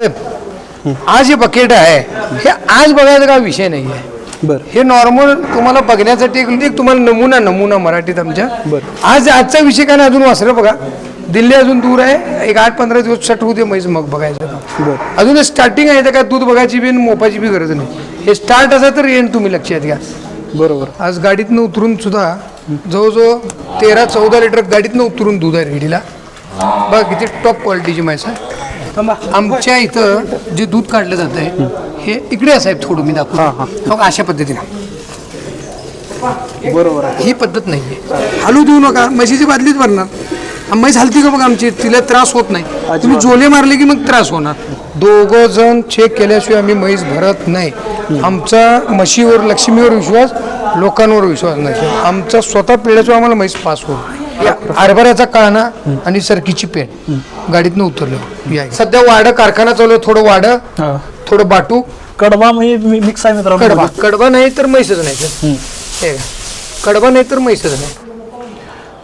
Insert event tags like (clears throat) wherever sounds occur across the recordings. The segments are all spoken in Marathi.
आज हे बकेट आहे. हे आज बघायचा का विषय नाही आहे. बर. हे नॉर्मल तुम्हाला बघण्यासाठी एक एक तुम्हाला नमुना नमुना मराठीत आमच्या. बरं. आज आजचा विषय काय नाही अजून वाचलं बघा. दिल्ली अजून दूर आहे. एक आठ पंधरा दिवस सट होते म्हैस मग बघायचं. बरं. अजून स्टार्टिंग आहे तर काय दूध बघायची बी आणि मोपाची बी गरज नाही. हे स्टार्ट असं तर येईन तुम्ही लक्षात घ्या. बरोबर. आज गाडीतनं उतरून सुद्धा जवळजवळ तेरा चौदा लिटर गाडीतनं उतरून दूध आहे रेडीला. बघा किती टॉप क्वालिटीची म्हैस आहे. आमच्या इथं जे दूध काढलं जात आहे हे इकडे आहे साहेब थोडं मी दाखवतो. मग अशा पद्धतीनं. बरोबर ही पद्धत नाही आहे हलू देऊ नका. म्हशीची बादलीच भरणार. म्हैस हलती का बघ आमची? तिला त्रास होत नाही. तुम्ही जोले मारले की मग त्रास होणार. दोघं जण चेक केल्याशिवाय आम्ही म्हैस भरत नाही. आमचा म्हशीवर लक्ष्मीवर विश्वास लोकांवर विश्वास नाही. आमचा स्वतः पिढ्याशिवाय आम्हाला म्हैस पास होत हरभऱ्याचा काळणा आणि सरकीची पेन गाडीतनं उतरलं. या सध्या वाडं कारखाना चालू आहे थोडं वाडं हा. थोडं बाटू. कडबा म्हणजे मी- मिक्स आहे मित्रांनो. कडबा. कडबा नाही तर म्हैसच नाही तर. हे का? कडबा नाही तर म्हैसच नाही.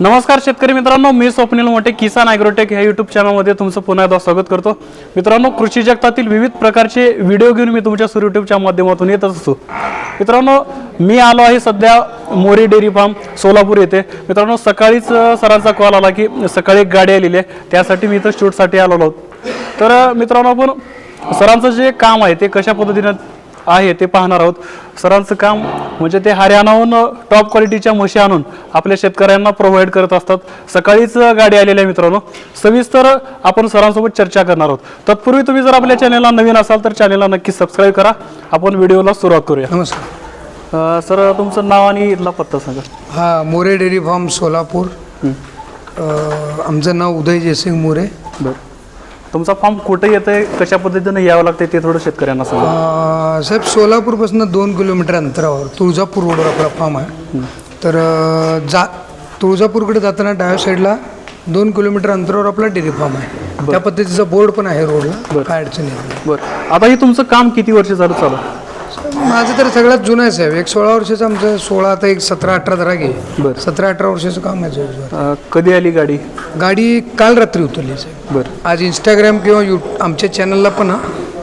नमस्कार शेतकरी मित्रांनो मी स्वप्नील मोठे किसान ॲग्रोटेक ह्या युट्यूब चॅनलमध्ये तुमचं पुन्हा एकदा स्वागत करतो. मित्रांनो कृषी जगतातील विविध प्रकारचे व्हिडिओ घेऊन मी तुमच्या सुरू युट्यूबच्या माध्यमातून येत असतो. मित्रांनो मी आलो आहे सध्या मोरी डेअरी फार्म सोलापूर येथे मित्रांनो सकाळीच सरांचा कॉल आला की सकाळी एक गाडी आलेली आहे. त्यासाठी मी इथं शूटसाठी आलेलो आहोत. तर मित्रांनो आपण सरांचं जे काम आहे ते कशा पद्धतीनं आहे ते पाहणार आहोत. सरांचं काम म्हणजे ते हरियाणाहून टॉप क्वालिटीच्या म्हशी आणून आपल्या शेतकऱ्यांना प्रोव्हाइड करत असतात. सकाळीच गाडी आलेली आहे मित्रांनो. सविस्तर आपण सरांसोबत चर्चा करणार आहोत. तत्पूर्वी तुम्ही जर आपल्या चॅनलला नवीन असाल तर चॅनलला नक्की सबस्क्राईब करा. आपण व्हिडिओला सुरुवात करूया. नमस्कार. अं, सर तुमचं नाव आणि इथला पत्ता सांगा. हा मोरे डेअरी फार्म सोलापूर. अ, आमचं नाव उदय जयसिंग मोरे. बरं. तुमचा फॉर्म कुठे येतंय कशा पद्धतीनं यावं लागतंय ते थोडं शेतकऱ्यांना सांगा. अ, साहेब सोलापूरपासून दोन किलोमीटर अंतरावर तुळजापूर रोडवर आपला फार्म आहे. तर अ, जा तुळजापूरकडे जाताना डाव्या साईडला दोन किलोमीटर अंतरावर आपला डेअरी फार्म आहे. त्या पद्धतीचा बोर्ड पण आहे रोडला काय अडचण येत नाही. बरं. आता हे तुमचं काम किती वर्ष झालं चालू? माझं तर सगळ्यात जुनं आहे साहेब. एक सोळा वर्षाचं आमचं सोळा आता एक सतरा अठरा धरा घे बरं. सतरा अठरा वर्षाचं काम आहे अं, कधी आली गाडी? गाडी काल रात्री उतरली साहेब. बरं. आज इंस्टाग्राम किंवा यू आमच्या चॅनलला पण हा,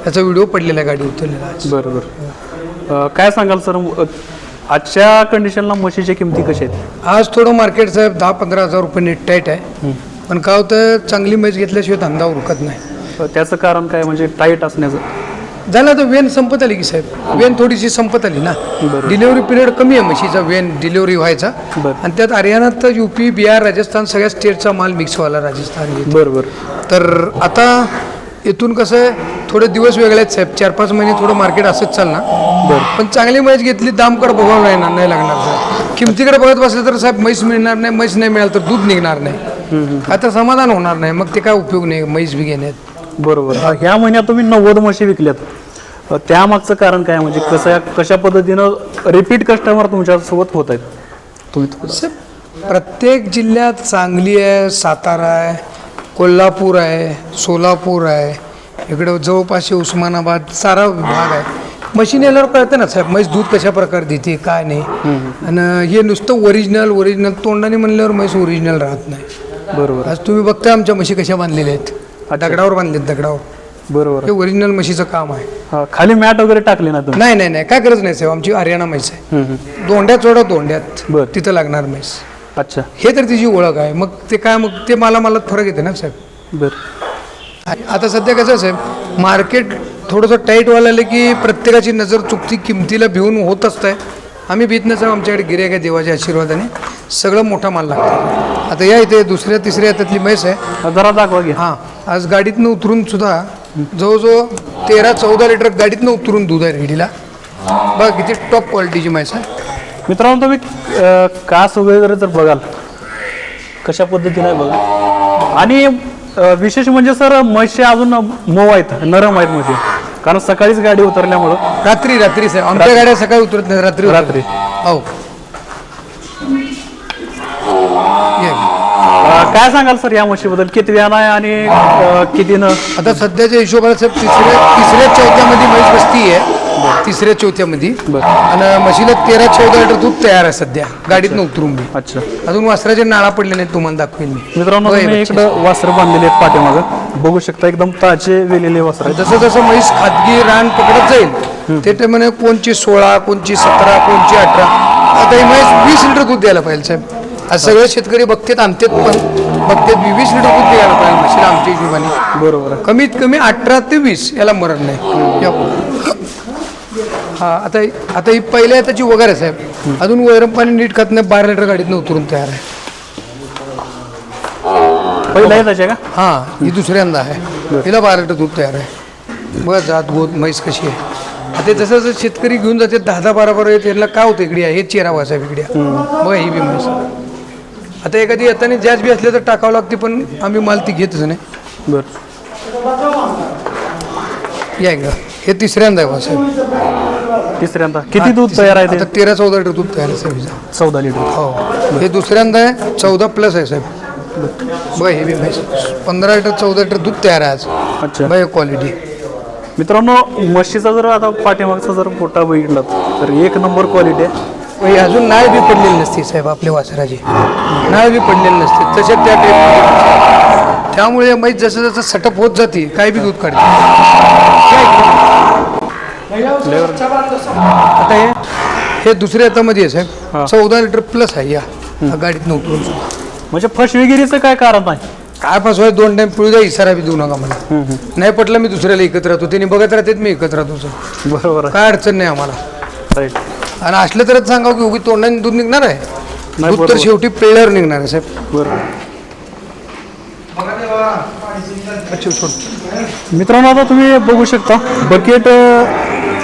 याचा व्हिडिओ पडलेला आहे गाडी उतरलेला आज. बरं बरं. अं, काय सांगाल सर? अं, आजच्या कंडिशनला म्हशीच्या किमती कशा आहेत? आज थोडं मार्केट साहेब दहा पंधरा हजार रुपये नेट टाईट आहे. पण काय होतं चांगली मैच घेतल्याशिवाय धंदा उरकत नाही. अं, त्याचं कारण काय? म्हणजे टाईट असण्याचं? झालं आता वेन संपत आली की साहेब. वेन थोडीशी संपत आली ना. डिलिव्हरी पिरियड कमी आहे म्हशीचा वेन डिलिव्हरी व्हायचा. आणि त्यात हरियाणात युपी बिहार राजस्थान सगळ्या स्टेटचा माल मिक्स व्हायला राजस्थान येतो. बरं बरं तर आता इथून कसं आहे थोडे दिवस वेगळे आहेत साहेब. चार पाच महिने थोडं मार्केट असंच चालणार. बरं. पण चांगली म्हैस घेतली दामकडे बघावं नाही ना नाही लागणार साहेब. किमतीकडे बघत बसलं तर साहेब म्हैस मिळणार नाही म्हैस नाही मिळालं तर दूध निघणार नाही. आता समाधान होणार नाही. मग ते काय उपयोग नाही म्हैस बी घेण्यात. बरोबर. ह्या महिन्यात तुम्ही नव्वद म्हशी विकल्यात. त्यामागचं कारण काय? म्हणजे कसं कशा पद्धतीनं रिपीट कस्टमर तुमच्यासोबत होत आहेत? तुम्ही प्रत्येक जिल्ह्यात सांगली आहे सातारा आहे कोल्हापूर आहे सोलापूर आहे इकडं जवळपासचे उस्मानाबाद सारा विभाग आहे. मशीन यायला कळतं ना साहेब म्हैस दूध कशा प्रकारे देते काय नाही. आणि हे नुसतं ओरिजिनल ओरिजिनल तोंडाने म्हणल्यावर म्हैस ओरिजिनल राहत नाही. बरोबर. आज तुम्ही बघता आमच्या म्हशी कशा बांधलेल्या आहेत. दगडावर बांधलेत दगडावर. बरोबर. हे ओरिजिनल म्हशीचं काम आहे. खाली मॅट वगैरे टाकले ना तुम्ही? नाही नाही नाही काय गरज नाही साहेब आमची हरियाणा म्हैस आहे. हम्म, हम्म. दोंड्यात सोडा दोंड्यात बरं. तिथं लागणार म्हैस. अच्छा. हे तर तिची ओळख आहे. मग ते काय मग ते मला मला फरक येते ना साहेब? बरं. आता सध्या कसं आहे साहेब मार्केट थोडंसं टाईट व्हायला लागलं की प्रत्येकाची नजर चुकती किमतीला भिवून होत असतंय. आम्ही भीत नसावं आमच्याकडे गिऱ्हाईक आहे देवाच्या आशीर्वादाने. सगळं मोठा माल लागतो आता या इथे दुसऱ्या तिसऱ्या त्यातली म्हैस आहे. जरा दाखवा घ्या हां. आज गाडीतनं उतरून सुद्धा जवळजवळ तेरा चौदा लिटर गाडीतनं उतरून दूध आहे रेडीला. बघा किती टॉप क्वालिटीची म्हैस आहे. मित्रांनो तुम्ही अं, कास वगैरे जर बघाल कशा पद्धतीने आहे बघा. आणि अं, विशेष म्हणजे सर म्हशी अजून मऊ आहेत नरम आहेत म्हशी कारण सकाळीच गाडी उतरल्यामुळं. रात्री रात्री साहेब आमच्या गाड्या सकाळी उतरत नाही रात्री उतरतात. रात्री. हो ये. अं, काय सांगाल सर या म्हशीबद्दल किती व्यान आहे आणि अं, कितीनं? आता सध्याच्या हिशोबाला साहेब तिसऱ्या तिसऱ्या चौथ्यामध्ये म्हैस बसती आहे. तिसऱ्या चौथ्यामध्ये. बरं. आणि म्हशीला तेरा चौदा लिटर दूध तयार आहे सध्या. गाडीत उतरून बी. अच्छा. अजून वासराचे नाळा पडले नाहीत तुम्हाला दाखवेन मी. मित्रांनो होय, तुम्ही बच्चे. इकडं वासर बांधलेले आहेत पाठीमागं. बघू शकता एकदम ताजे वेलेले वासर आहेत. जसं जसं म्हैस खाजगी रान पकडत जाईल ते टायमाने कोणची सोळा कोणची सतरा कोणची अठरा. आता ही म्हैस वीस लिटर दूध द्यायला पाहिजे साहेब. आज सगळे शेतकरी बघतेत आणतेत पण बघतेत. वीस लिटर दूध द्यायला पाहिजे म्हशीला आमच्या हिशोबाने. बरोबर कमीत कमी अठरा ते वीस याला मरण नाही. हा आता आता ही पहिल्या त्याची वगैरे आहे साहेब. अजून वैरम पाणी नीट खात नाही बारा लिटर गाडीतनं उतरून तयार आहे. पहिला आहे त्याच्या का? हा ही दुसऱ्यांदा आहे. हिला बारा लिटर दूध तयार आहे. बघ जात गोत म्हैस कशी आहे. आता जसं जसं शेतकरी घेऊन जाते दहा दहा बारा बारा येते यांना काय होतं इकडे? हे चेहरा वासा इकडे बघा ही बी म्हैस. आता एखादी येताना जॅज बी असले तर टाकावं लागते पण आम्ही माल ती घेतच नाही. बरं. या एकदा हे तिसऱ्यांदा आहे वासा तिसऱ्यांदा. किती दूध तयार आहे आता तेरा चौदा लिटर दूध तयार आहे साहेब. चौदा लिटर. हो. हे दुसऱ्यांदा आहे चौदा प्लस आहे साहेब. बघा हे बी पंधरा लिटर चौदा लिटर दूध तयार आहे आज. अच्छा. बघा क्वालिटी मित्रांनो म्हशीचा जर आता पाठीमागचा जर पोटा बघितला तर एक नंबर क्वालिटी आहे. अजून नाळ बी पडलेली नसते साहेब आपल्या वासराची. नाळ बी पडलेली नसते. तसे त्या टाईप त्यामुळे माहीत जसं जसं सटप होत जाते काय बी दूध काढते. आता हे हे दुसऱ्या हातामध्ये आहे. साहेब. चौदा लिटर प्लस आहे या. गाडीत उतरून म्हणजे फसवेगिरीचं काय कारण नाही काय फसवाय दोन टाइम पिळू द्या इशारा बी देऊ नका मला. नाही पटलं मी दुसऱ्याला एकत्र राहतो. त्यांनी बघत राहतात मी एकत्र राहतो. बरोबर आहे. काय अडचण नाही आम्हाला. राईट आणि असलं तरच सांगा की उगी तोंडाने दूध निघणार आहे. नाही, दूध तर बरोबर. शेवटी पिळल्यावर निघणार आहे साहेब. बरोबर. अच्छा सोड. मित्रांनो आता तुम्ही बघू शकता बकेट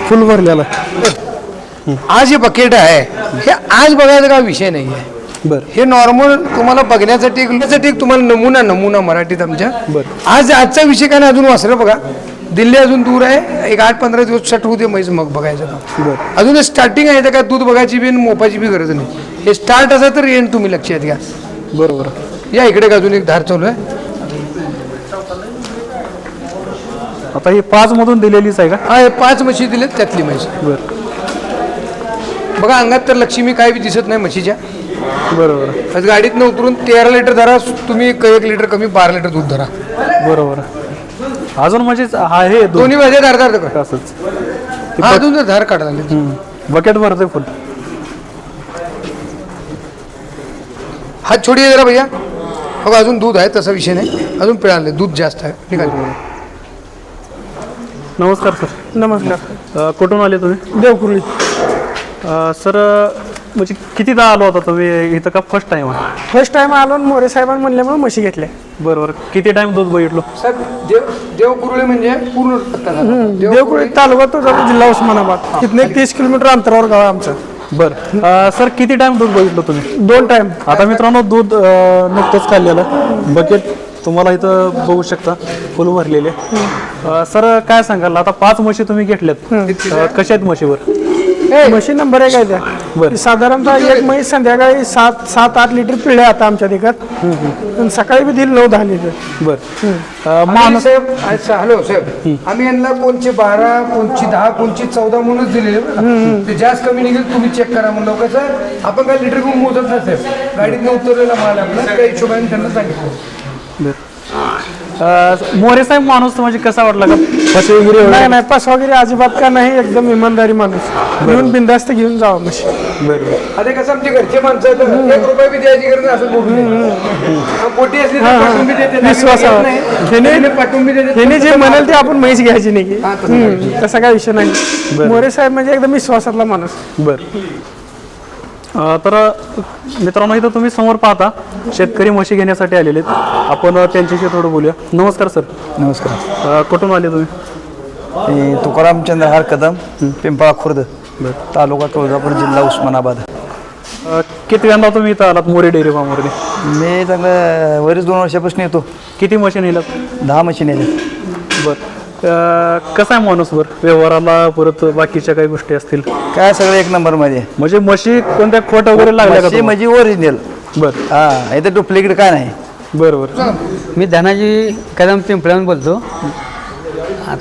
फुल भरलेला. आहे आज हे बकेट आहे. हे आज बघायचा काय विषय नाही आहे. बरं. हे नॉर्मल तुम्हाला बघण्यासाठी एक बघण्यासाठी एक तुम्हाला नमुना नमुना मराठीत आमच्या. बरं. आज आजचा विषय काय नाही अजून वासरं बघा. दिल्ली अजून दूर आहे. एक आठ पंधरा दिवस सट होऊ दे म्हैस मग बघायचं अजून स्टार्टिंग आहे तर काय दूध बघायची बी आणि मोपाची बी गरज नाही. हे स्टार्ट असं तर येईन तुम्ही लक्षात घ्या. बरोबर. या इकडे एक अजून एक धार चालू आहे. आता ही पाच मधून दिलेलीच आहे का? हा हे पाच म्हशी दिलेत त्यातली म्हैस. बरं. बघा अंगात तर लक्ष्मी काय बी दिसत नाही म्हशीच्या. बरोबर. आज गाडीतनं उतरून तेरा लिटर धरा तुम्ही क- एक लिटर कमी बारा लिटर दूध धरा. बरोबर. अजून म्हणजे हा हे दोन. दोन्ही माझ्या धार धार धरा. असंच. हा, अजून तर धार काढा बकेट भरते फुल. हात छोडी आहे जरा भैया. बघा अजून दूध आहे तसा विषय नाही. अजून पिळाले दूध जास्त आहे. निघाल नमस्कार सर. नमस्कार. कुठून आले तुम्ही? देवकुर्ली अ, सर म्हणजे कितीदा आलो होता तुम्ही? इथं का फर्स्ट टाइम आहे फर्स्ट टाइम आलो आणि मोरे साहेबांनी म्हणल्यामुळे म्हशी घेतल्या. बरोबर. किती टाइम दूध बघितलो? साहेब देव देवकुरुळे म्हणजे पूर्ण पत्ता झाला. देवकुर्ली तालुका तुळजापूर जिल्हा उस्मानाबाद. तिथनं एक तीस किलोमीटर अंतरावर गाव आहे आमचं. बरं. सर किती टाइम दूध बघितलं तुम्ही? दोन टाइम आता मित्रांनो दूध अ, नुकतंच काढलेलं बकेट तुम्हाला इथं बघू शकता. फुल भरलेले. अ, सर काय सांगाल? आता पाच म्हशी तुम्ही घेतल्यात. अ, कशा आहेत म्हशीवर? म्हशी नंबर आहे बरं. त्या साधारणतः एक म्हैस संध्याकाळी सात सात आठ लिटर पिळ्या आता आमच्या आणि सकाळी बी दिली नऊ दहा लिटर. बरं. साहेब अच्छा हॅलो साहेब. आम्ही यांना कोणचे बारा कोणची दहा कोणची चौदा म्हणूनच दिलेले? ते जास्त कमी निघेल तुम्ही चेक करा म्हणलं कसं आपण काय लिटर घेऊन मोजत नाही साहेब. गाडीतनं उतरलेला माल आपला त्या हिशोबाने त्यांना सांगितलं. मोरे साहेब माणूस म्हणजे कसा वाटला का? फसे वगैरे नाही नाही पास वगैरे अजिबात का नाही एकदम इमानदारी माणूस. घेऊन बिंदास्त घेऊन जावं म्हशी बरोबर. आता कसं आमचे घरचे माणसं आहेत ना, एक रुपये बी द्यायची गरज नाही असं बोलू नये. हा, पोटी असली तर पाठवून बी देते नाही, विश्वासावर. नाही. ह्याने- ह्याने पाठवून बी देते. ह्याने जे म्हणाल ते आपण म्हैस घ्यायची नाही की. हा, तसं हम्म, काय विषय नाही. मोरे साहेब म्हणजे एकदम विश्वासातला माणूस. बर. तर मित्रांनो इथं तुम्ही समोर पाहता शेतकरी म्हशी घेण्यासाठी आलेले आहेत. आपण त्यांच्याशी थोडं बोलूया. नमस्कार सर. नमस्कार. अ, कुठून आले तुम्ही? मी तुकाराम चंद्रहार कदम पिंपळा खुर्द तालुका तुळजापूर जिल्हा उस्मानाबाद. अ, किती वेळा तुम्ही इथं आलात मोरे डेअरी फार्मवरती? मी चांगलं वरीच दोन वर्षापासून येतो. किती म्हशी नेल्यात? दहा मशीन येते बर. कसा आहे माणूस बर व्यवहाराला परत बाकीच्या काही गोष्टी असतील? काय सगळं एक नंबरमध्ये म्हणजे म्हशी कोणत्या खोट वगैरे लागल्या का? म्हणजे ओरिजिनल बर. हा इथे डुप्लिकेट काय नाही? बरं बरं मी धनाजी कदम पिंपळ्याहून बोलतो.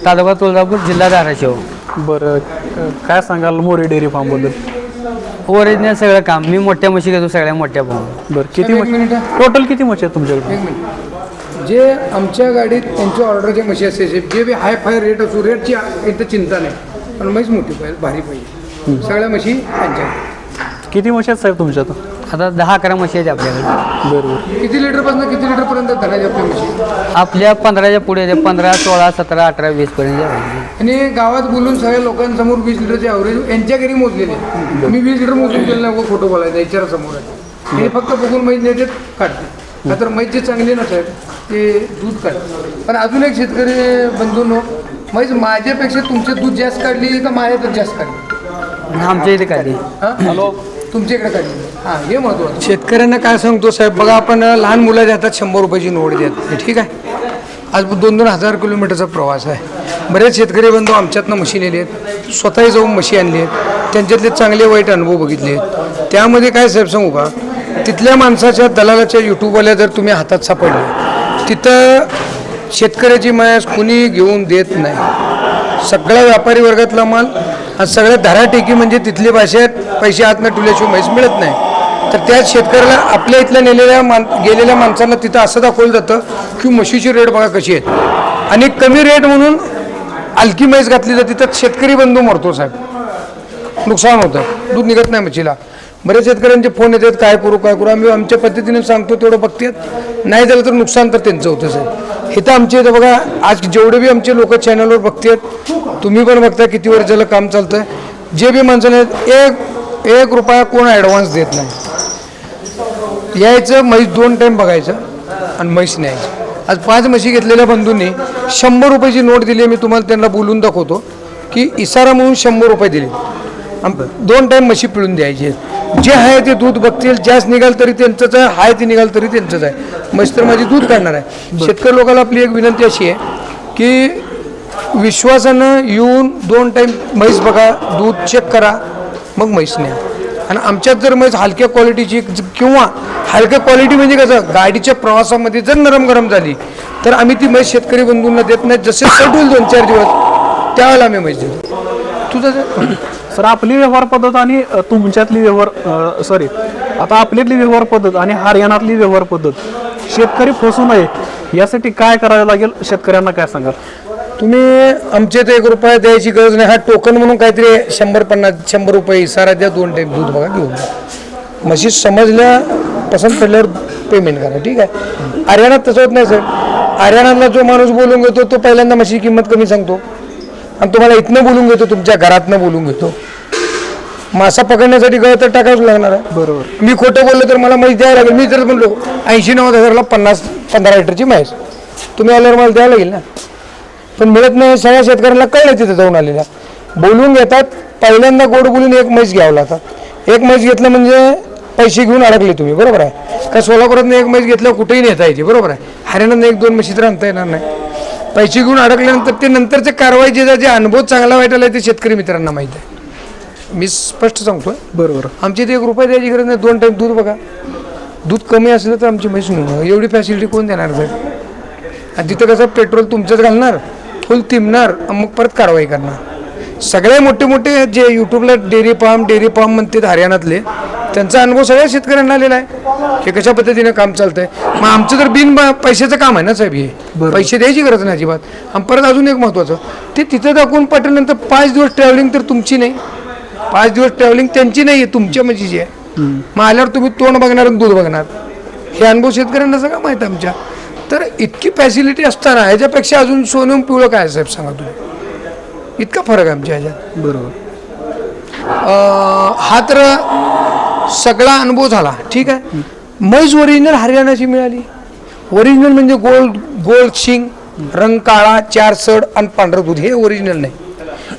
तालुका तुळजापूर जिल्हा धाराशिव. बरं काय सांगाल मोरे डेअरी फार्मबद्दल? ओरिजिनल सगळं काम. मी मोठ्या म्हशी घेतो सगळ्या मोठ्या पाहून बरं किती टोटल किती म्हशी आहेत तुमच्याकडे? जे आमच्या गाडीत त्यांच्या ऑर्डरच्या म्हशी असायचे जे बी हाय फाय रेट असू रेटची इथं चिंता नाही. पण म्हैस मोठी पाहिजे भारी पाहिजे. सगळ्या म्हशी त्यांच्या. किती म्हशी आहेत साहेब तुमच्यात आता? दहा अकरा म्हशी आहेत आपल्याकडे. बरोबर. किती लिटरपासून किती लिटरपर्यंत धनाच्या आपल्या म्हशी आपल्या पंधराच्या पुढे. पंधरा सोळा सतरा अठरा वीस पर्यंत. आहेत. आणि गावात बोलून सगळ्या लोकांसमोर वीस लिटरचे ॲव्हरेज यांच्या घरी मोजलेले आहे. मी वीस लिटर मोजून गेलं नाही खोटं बोलायचं याच्या समोर आहे. हे फक्त बघून नेते काढते नाहीतर मैच जे चांगले नसेल ते दूध काढते पण अजून एक शेतकरी बंधूंनो मैच माझ्यापेक्षा तुमचे दूध जास्त काढली का माझ्यातच जास्त काढली? आमच्या इथे काढली. हॅलो. तुमच्या इकडे काढली. हां हे महत्वाचं. शेतकऱ्यांना काय सांगतो साहेब बघा आपण लहान मुलं देतात शंभर रुपयाची नोट देत ठीक आहे? आज दोन दोन हजार किलोमीटरचा प्रवास आहे. बरेच शेतकरी बंधू आमच्यातनं म्हशी नेले आहेत. स्वतःही जाऊन म्हशी आणली आहेत. त्यांच्यातले चांगले वाईट अनुभव बघितले आहेत. त्यामध्ये काय साहेब सांगू का? तिथल्या माणसाच्या दलालाच्या युट्यूबवाल्या जर तुम्ही हातात सापडले तिथं शेतकऱ्याची मयास कुणी घेऊन देत नाही. सगळ्या व्यापारी वर्गातला माल आणि सगळ्या धराटेकी म्हणजे तिथली भाषेत पैसे आतनं टुल्याशिवाय म्हैस मिळत नाही. तर त्याच शेतकऱ्याला आपल्या इथल्या नेलेल्या मान गेलेल्या माणसांना तिथं असं दाखवलं जातं की म्हशीची रेट बघा कशी आहेत. आणि कमी रेट म्हणून अलकी म्हैस घातली जाते तर शेतकरी बंधू मरतो साहेब. नुकसान होतं. दूध निघत नाही म्हशीला. बरेच शेतकऱ्यांचे फोन येतात काय करू काय करू. आम्ही आमच्या पद्धतीने सांगतो तेवढं बघतात. नाही झालं तर नुकसान तर त्यांचं होतं साहेब इथं आमच्या इथं बघा आज जेवढे बी आमचे लोक चॅनलवर बघतात तुम्ही पण बघता किती वर झालं काम चालतंय. जे बी माणसाने एक एक रुपया कोण ॲडव्हान्स देत नाही. यायचं म्हैस दोन टाईम बघायचं आणि म्हैस न्यायचं. आज पाच म्हशी घेतलेल्या बंधूंनी शंभर रुपयाची नोट दिली मी तुम्हाला त्यांना बोलून दाखवतो की इसारा म्हणून शंभर रुपये दिले. दोन टाईम म्हशी पिळून द्यायची जे आहे ते दूध बघतील जास्त निघाल तरी त्यांचंच आहे हाय ते निघाल तरी त्यांचंच आहे. म्हैस तर माझी दूध काढणार आहे. शेतकरी लोकांना आपली एक विनंती अशी आहे की विश्वासानं येऊन दोन टाईम म्हैस बघा दूध चेक करा मग म्हैस न्या आणि आमच्यात जर म्हैस हलक्या क्वालिटीची किंवा हलक्या क्वालिटी म्हणजे कसं गाडीच्या प्रवासामध्ये जर नरम गरम झाली तर आम्ही ती म्हैस शेतकरी बंधूंना देत नाही. जसे होईल दोन चार दिवस त्यावेळेला आम्ही म्हैस देतो. तुझं सर आपली व्यवहार पद्धत आणि अ, तुमच्यातली व्यवहार सॉरी आता आपल्यातली व्यवहार पद्धत आणि हरियाणातली व्यवहार पद्धत शेतकरी फसू नये यासाठी काय करावं लागेल शेतकऱ्यांना काय सांगाल? तुम्ही आमच्या इथे एक रुपया द्यायची गरज नाही. हा टोकन म्हणून काहीतरी शंभर पन्नास शंभर रुपये सारा द्या दोन टाईम दूध बघा घेऊन जा. म्हशी समजल्या पसंत पडल्यावर पेमेंट करा ठीक आहे? हरियाणात तसं होत नाही सर. हरियाणातला जो माणूस बोलून घेतो तो पहिल्यांदा म्हशीची किंमत कमी सांगतो. आणि तुम्हाला इथनं बोलून घेतो तुमच्या घरातनं बोलून घेतो. मासा पकडण्यासाठी गळ तर टाकावंच लागणार आहे. बरोबर. मी खोटं बोललो तर मला म्हैस द्यायला लागेल. मी जर म्हणलो ऐंशी नव्वद हजारला पन्नास पंधरा लिटरची म्हैस. तुम्ही आल्यावर मला द्यायला लागेल ना? पण मिळत नाही सगळ्या शेतकऱ्यांना कळलं तिथे जाऊन आलेल्या. बोलून घेतात पहिल्यांदा गोड बोलून एक म्हैस घ्यावं लागतात एक म्हैस घेतलं म्हणजे पैसे घेऊन अडकले तुम्ही बरोबर आहे? का सोलापुरातनं एक म्हैस घेतलं कुठेही नेता येते बरोबर आहे? हरियाणात एक दोन म्हशी तर आणता येणार नाही. पैसे घेऊन अडकल्यानंतर ते नंतरच्या कारवाईचे जे अनुभव चांगला वाईट आला ते शेतकरी मित्रांना माहीत आहे. मी स्पष्ट सांगतोय. बरोबर. आमच्या इथे एक रुपये द्यायची गरज नाही. दोन टाईम दूध बघा. दूध कमी असलं तर आमची म्हैस एवढी फॅसिलिटी कोण देणार सर आणि तिथं कसं पेट्रोल तुमचंच घालणार. फुल तिमणार मग परत कारवाई करणार. सगळे मोठे मोठे जे यूट्यूबला डेअरी फार्म डेअरी फार्म म्हणतात हरियाणातले त्यांचा अनुभव सगळ्या शेतकऱ्यांना आलेला आहे की कशा पद्धतीने काम चालतंय. मग आमचं तर बिन पैशाचं काम आहे ना साहेब हे. पैसे द्यायची गरज नाही अजिबात. आणि परत अजून एक महत्त्वाचं ते तिथं दाखवून पाठवल्यानंतर पाच दिवस ट्रॅव्हलिंग तर तुमची नाही. पाच दिवस ट्रॅव्हलिंग त्यांची नाही आहे तुमच्या म्हणजे आहे. मग आल्यावर तुम्ही तोंड बघणार आणि दूध बघणार. हे अनुभव शेतकऱ्यांना सगळं माहीत आहे आमच्या. तर इतकी फॅसिलिटी असताना ह्याच्यापेक्षा अजून सोनं पिवळं काय साहेब सांगा तुम्ही? इतका फरक आहे आमच्या ह्याच्यात. बरोबर. हा तर सगळा अनुभव झाला. ठीक आहे? म्हैस ओरिजिनल हरियाणाची मिळाली. ओरिजिनल म्हणजे गोल्ड गोल्ड शिंग रंग काळा चार सड आणि पांढरं दूध. हे ओरिजिनल नाही.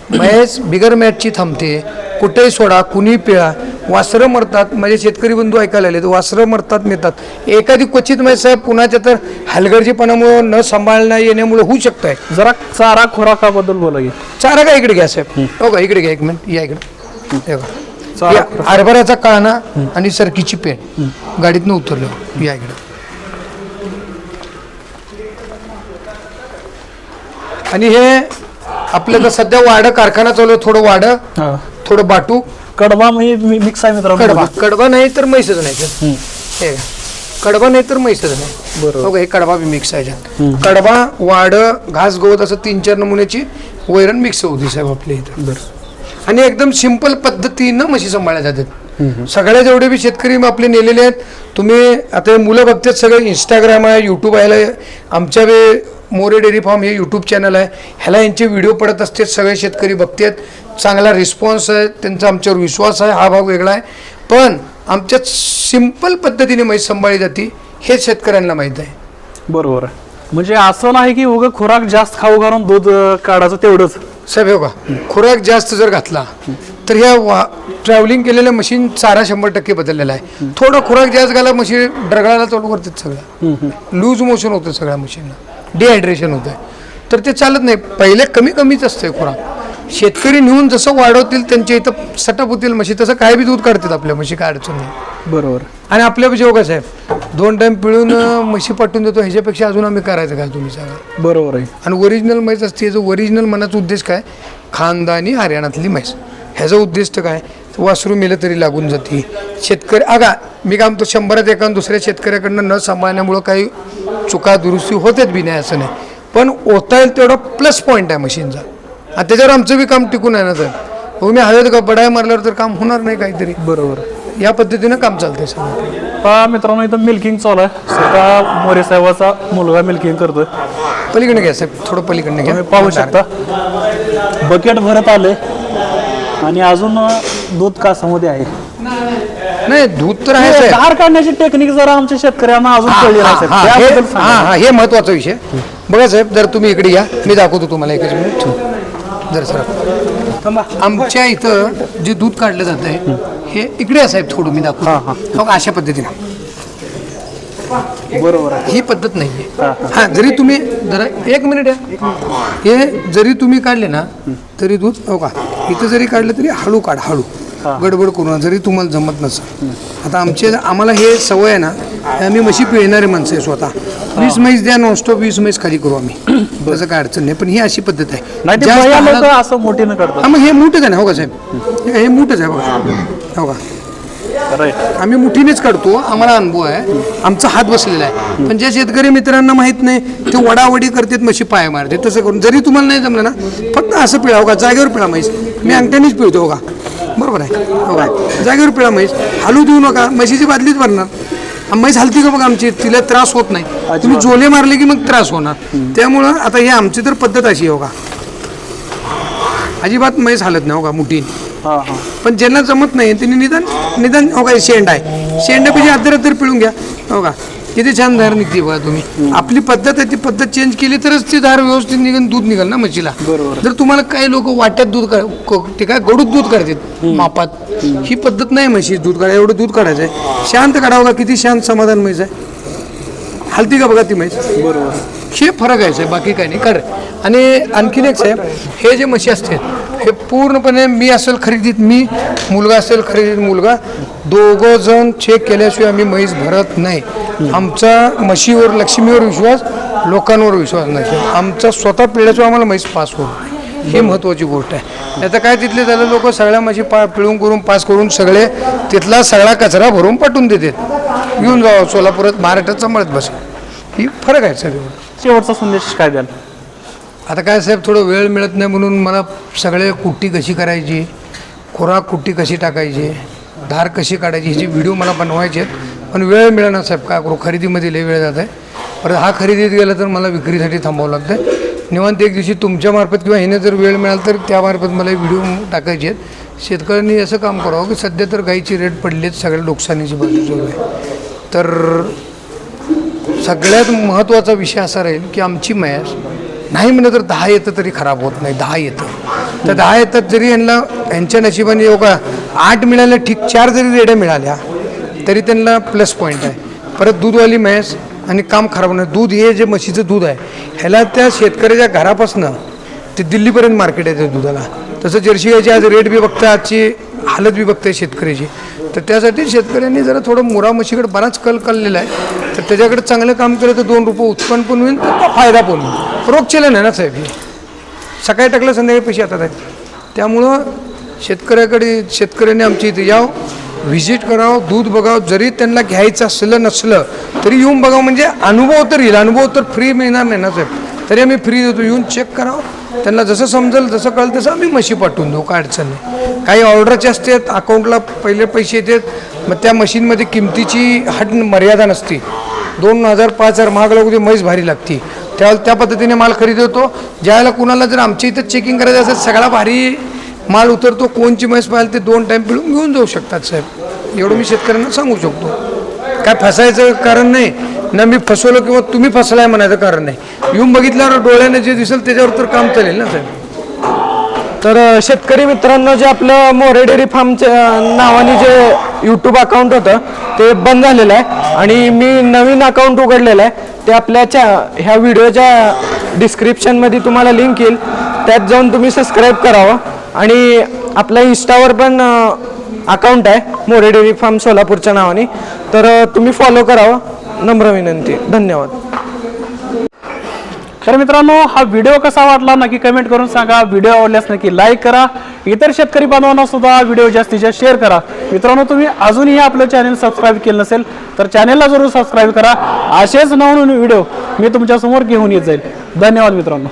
म्हैस बिगर मॅटची थांबते. कुठेही सोडा कुणी पिळा. वासरं मरतात. माझे शेतकरी बंधू ऐकायला आले वासरं मरतात मिळतात. एखादी क्वचित म्हैस साहेब कुणाच्या तर हलगर्जीपणामुळं न सांभाळणं येण्यामुळे होऊ शकतं आहे जरा चारा खुराकाबद्दल बोला की. चारा का इकडे घ्या साहेब. हो का? इकडे घ्या एक मिनिट. या इकडे. हरभऱ्याचा काळणा आणि सरकीची पेन गाडीतनं उतरलो या इकडे. आणि हे आपलं तर सध्या वाडं कारखाना चालू आहे थोडं वाडं. थोडं बाटू. कडबा म्हणजे मिक्स आहे मित्रांनो. कडबा. कडबा नाही तर म्हैसच नाही ते. हे का? कडबा नाही तर म्हैसच नाही. बरोबर. हो का, हे कडबा बी मिक्स आहे. कडबा वाड घास गवत असं तीन चार नमुन्याची वैरण मिक्स होती साहेब आपल्या इथं. आणि एकदम सिंपल पद्धतीनं म्हशी सांभाळल्या जातात. सगळ्या जेवढे बी शेतकरी आपले नेलेले आहेत तुम्ही आता हे मुलं बघतात सगळे इंस्टाग्राम आहे यूट्यूब आहे आमच्या वे मोरे डेअरी फार्म हे यूट्यूब चॅनल आहे. ह्याला यांचे व्हिडिओ पडत असते सगळे शेतकरी बघतात. चांगला रिस्पॉन्स आहे त्यांचा आमच्यावर विश्वास आहे हा भाग वेगळा आहे. पण आमच्यात सिंपल पद्धतीने म्हैस सांभाळली जाते हे शेतकऱ्यांना माहीत आहे. बरोबर म्हणजे असं नाही की उगं खुराक जास्त खाऊ घालून दूध काढायचं तेवढंच. साहेब हो का खुराक जास्त जर घातला तर ह्या वा ट्रॅव्हलिंग केलेल्या मशीन चारा शंभर टक्के बदललेला आहे. थोडं खुराक जास्त घाला मशीन डरगळायला चालू करतात सगळं. लूज मोशन होतं सगळ्या मशीनला डिहायड्रेशन होतं तर ते चालत नाही. पहिले कमी कमीच असतंय खुराक. शेतकरी नेऊन जसं वाढवतील त्यांच्या इथं सटप होतील म्हशी तसं काय बी दूध काढतात आपल्या म्हशी काय अडचण नाही. बरोबर. आणि आपल्या कसं आहे दोन टाइम पिळून म्हशी पाठवून देतो ह्याच्यापेक्षा अजून आम्ही करायचं काय तुम्ही सांगा? बरोबर आहे. आणि ओरिजिनल म्हैस असते याचं ओरिजिनल मनाचा उद्देश काय? खानदानी हरियाणातली म्हैस. ह्याचा उद्देश तर काय? वासरू मेलं तरी लागून जाते. शेतकरी अगा मी काय म्हणतो शंभरात एका दुसऱ्या शेतकऱ्याकडनं न सांभाळण्यामुळं काही चुका दुरुस्ती होतेच बी नाही असं नाही. पण ओता येईल तेवढा प्लस पॉईंट आहे मशीनचा आणि त्याच्यावर आमचं बी काम टिकून आहे ना तर हो मी हवेत का बडाय मारल्यावर तर काम होणार नाही काहीतरी. बरोबर. या पद्धतीनं काम चालतंय सगळं पहा मित्रांनो इथं मिल्किंग चालू आहे. स्वतः मोरे साहेबाचा मुलगा मिल्किंग करतोय. पलीकडे घ्या साहेब थोडं पलीकडे घ्या. तुम्ही पाहू शकता. बकेट भरत आले. आणि अजून दूध कासामध्ये आहे. नाही दूध तर आहे साहेब. धार काढण्याची टेक्निक जरा आमच्या शेतकऱ्यांना अजून कळली नाही साहेब. हा, हा, त्याबद्दल हे- सांगा. हा. हा हे महत्त्वाचा विषय. बघा साहेब जर तुम्ही इकडे या मी दाखवतो तुम्हाला एकच मिनिट. जर सर आमच्या इथं जे दूध काढलं जात आहे हे. इकडे साहेब थोडं मी दाखवतो. हो का, अशा पद्धतीनं. बरोबर ही पद्धत नाही हा जरी तुम्ही जरा एक मिनिट हे जरी तुम्ही काढले ना तरी दूध हो का? इथं जरी काढलं तरी हळू काढ हळू. गडबड करू जरी तुम्हाला जमत नसेल. आता आमचे आम्हाला हे सवय आहे ना आम्ही म्हशी पिळणारे माणसं आहे स्वतः. वीस म्हैस द्या नॉनस्टॉप वीस म्हैस खाली करू आम्ही. (clears throat) त्याचं काय अडचण नाही पण ही अशी पद्धत आहे. नाही ते जास्त भैया लोक हालत- असं मोठीनं करतात. हा मग हे मोठंच आहे ना हो का साहेब? हे- मोठंच आहे बघा. हो का? राईट आम्ही मुठीनेच काढतो आम्हाला अनुभव आहे. आमचा हात बसलेला आहे. पण ज्या शेतकरी मित्रांना माहीत नाही ते वडावडी करतात म्हशी पाय मारते तसं करून जरी तुम्हाला नाही जमलं ना फक्त असं पिळा हो का? जागेवर पिळा म्हैस. मी अंगठ्यानेच पिळतो हो का? बरोबर आहे. हो का? जागेवर पिळा म्हैस. हलू देऊ नका. म्हशीची बादलीच भरणार. आ, म्हैस हलती का बघा आमची? तिला त्रास होत नाही. तुम्ही जोले मारले की मग त्रास होणार. त्यामुळं आता ही आमची तर पद्धत अशी आहे हो का? अजिबात म्हैस हालत नाही हो का हां हां. पण ज्यांना जमत नाही त्यांनी निदान निदान हो का शेंड आहे. शेंडापेक्षा अद्दर अद्दर पिळून घ्या. हो का? किती छान धार निघते बघा तुम्ही. आपली पद्धत आहे ती पद्धत चेंज केली तरच ती धार व्यवस्थित निघून दूध निघाल ना म्हशीला. बरोबर. जर तुम्हाला काही लोक वाट्यात दूध को- ते काय गडूत दूध काढतात मापात. ही पद्धत नाही म्हशी दूध काढा एवढं दूध काढायचं आहे. शांत काढावं का किती शांत समाधान म्हैस आहे? हलती का बघा ती म्हैस? बरोबर. हे फरक आहे साहेब बाकी काही नाही. कारण आणि आणखीन एक साहेब हे जे म्हशी असतात हे पूर्णपणे मी असेल खरेदीत मी मुलगा असेल खरेदीत मुलगा दोघं जण चेक केल्याशिवाय आम्ही म्हैस भरत नाही. आमचा म्हशीवर लक्ष्मीवर विश्वास लोकांवर विश्वास नाही. आमचा स्वतः पिढ्याशिवाय आम्हाला म्हैस पास होत ही महत्त्वाची गोष्ट आहे. आता काय तिथले झालं लोक सगळ्या म्हशी पा पिळून करून पास करून सगळे तिथला सगळा कचरा भरून पाठवून देतात. येऊन जावं सोलापुरात महाराष्ट्रात सांभाळत बस. ही फरक आहे सर शेवटचा संदेश काय द्याल? आता काय साहेब थोडं वेळ मिळत नाही म्हणून मला सगळे कुट्टी कशी करायची खुराक कुट्टी कशी टाकायची धार कशी काढायची ह्याचे व्हिडिओ मला बनवायचे आहेत. पण वेळ मिळणार साहेब काय करू? खरेदीमध्ये लय वेळ जात आहे परत हा खरेदीत गेला तर मला विक्रीसाठी थांबावं लागतं निवांत एक दिवशी तुमच्यामार्फत किंवा ह्याने जर वेळ मिळाला तर त्यामार्फत मला व्हिडिओ टाकायचे आहेत. शेतकऱ्यांनी असं काम करावं की सध्या तर गाईची रेट पडलीच सगळ्या नुकसानीची बाजू आहे. तर सगळ्यात महत्त्वाचा विषय असा राहील की आमची म्हैस नाही म्हणलं तर दहा येतं तरी खराब होत नाही दहा येतं. तर दहा येतात जरी यांना यांच्या नशिबाने योगा आठ मिळाल्या ठीक चार जरी रेड्या मिळाल्या तरी त्यांना प्लस पॉईंट आहे. परत दूधवाली म्हैस आणि काम खराब नाही दूध हे जे म्हशीचं दूध आहे ह्याला त्या शेतकऱ्याच्या घरापासनं ते दिल्लीपर्यंत मार्केट आहे त्या दुधाला. तसं जर्सी गायची आज रेट बी बघता आजची हालत विभक्त आहे शेतकऱ्याची. तर त्यासाठी शेतकऱ्यांनी जरा थोडं मुरामशीकडे बराच कल कललेला आहे. तर त्याच्याकडे चांगलं काम केलं तर दोन रुपये उत्पन्न पण होईल तर फायदा पण होईल. रोग चलन आहे ना साहेब हे? सकाळी टाकलं संध्याकाळी पैसे हातात आहेत. त्यामुळं शेतकऱ्याकडे शेतकऱ्याने आमच्या इथे यावं व्हिजिट करावं दूध बघावं जरी त्यांना घ्यायचं असलं नसलं तरी येऊन बघावं. म्हणजे अनुभव तर येईल. अनुभव तर फ्री मिळणार नाही ना साहेब? तरी आम्ही फ्री देतो. येऊन चेक करावं. त्यांना जसं समजेल जसं कळेल तसं आम्ही म्हशी पाठवून देऊ. काय अडचण नाही. काही ऑर्डरचे असतात अकाउंटला पहिले पैसे येतात. मग त्या मशीनमध्ये किमतीची हट मर्यादा नसते. दोन हजार पाच हजार महाग लागू ते म्हैस भारी लागते. त्या त्या पद्धतीने माल खरेदी होतो. ज्यावेळेला कुणाला जर आमच्या इथं चेकिंग करायचं असेल सगळा भारी माल उतरतो. कोणची म्हैस पाहिजे ते दोन टाईम पिळून घेऊन जाऊ शकतात साहेब. एवढं मी शेतकऱ्यांना सांगू शकतो. काय फसायचं कारण नाही. ना मी फसवलं किंवा तुम्ही फसलाय म्हणायचं कारण नाही. येऊन बघितल्यावर डोळ्याने जे दिसेल त्याच्यावर तर काम चालेल ना साहेब? तर शेतकरी मित्रांनो जे आपलं मोरे डेअरी फार्मच्या नावाने जे यूट्यूब अकाउंट होतं ते बंद झालेलं आहे. आणि मी नवीन अकाउंट उघडलेलं आहे. ते आपल्याच्या ह्या व्हिडिओच्या डिस्क्रिप्शनमध्ये तुम्हाला लिंक येईल. त्यात जाऊन तुम्ही सबस्क्राईब करावं. आणि आपल्या इंस्टावर पण अकाउंट आहे मोरे डेअरी फार्म सोलापूरच्या नावाने. तर तुम्ही फॉलो करावं. नम्र विनंती. धन्यवाद. तर मित्रांनो हा व्हिडिओ कसा वाटला नक्की कमेंट करून सांगा. व्हिडिओ आवडल्यास नक्की लाईक करा. इतर शेतकरी बांधवांना सुद्धा व्हिडिओ जास्तीत जास्त शेअर करा. मित्रांनो तुम्ही अजूनही आपलं चॅनल सबस्क्राईब केलं नसेल तर चॅनलला जरूर सबस्क्राईब करा. असेच नवनवीन व्हिडिओ मी तुमच्यासमोर घेऊन येत जाईल. धन्यवाद मित्रांनो.